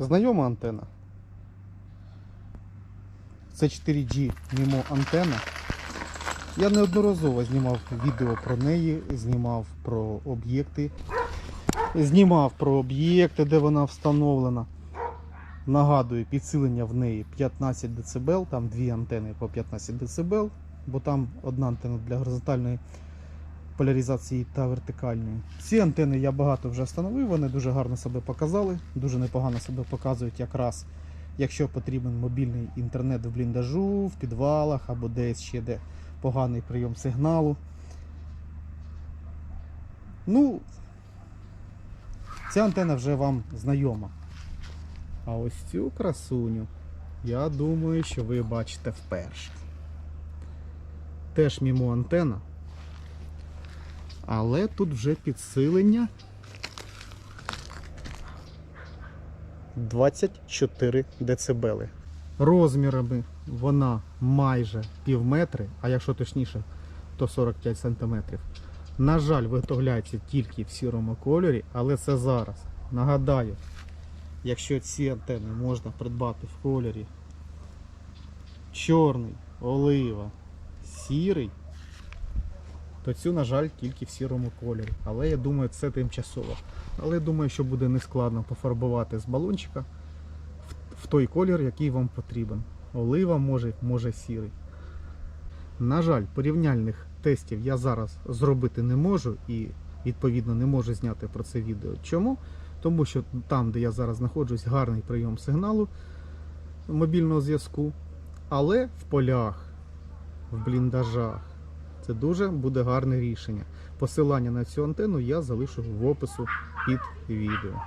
Знайома антена. Це 4G мімо антена. Я неодноразово знімав відео про неї, знімав про об'єкти. Знімав про об'єкти, де вона встановлена. Нагадую, підсилення в неї 15 дБ, там дві антени по 15 дБ, бо там одна антенна для горизонтальної поляризації та вертикальної. Ці антени я багато вже встановив, вони дуже гарно себе показали, дуже непогано себе показують якраз, якщо потрібен мобільний інтернет в бліндажу, в підвалах або десь ще де поганий прийом сигналу. Ну, ця антена вже вам знайома. А ось цю красуню, я думаю, що ви бачите вперше. Теж мімо антена. Але тут вже підсилення 24 дБ. Розмірами вона майже пів метри, а якщо точніше, то 45 см. На жаль, виготовляється тільки в сірому кольорі, але це зараз. Нагадаю, якщо ці антени можна придбати в кольорі чорний, олива, сірий, то цю, на жаль, тільки в сірому кольорі. Але я думаю, це тимчасово. Але я думаю, що буде нескладно пофарбувати з балончика в, той колір, який вам потрібен. Олива може, може сірий. На жаль, порівняльних тестів я зараз зробити не можу і відповідно не можу зняти про це відео. Чому? Тому що там, де я зараз знаходжусь, гарний прийом сигналу мобільного зв'язку, але в полях, в бліндажах. Це дуже буде гарне рішення. Посилання на цю антенну я залишу в опису під відео.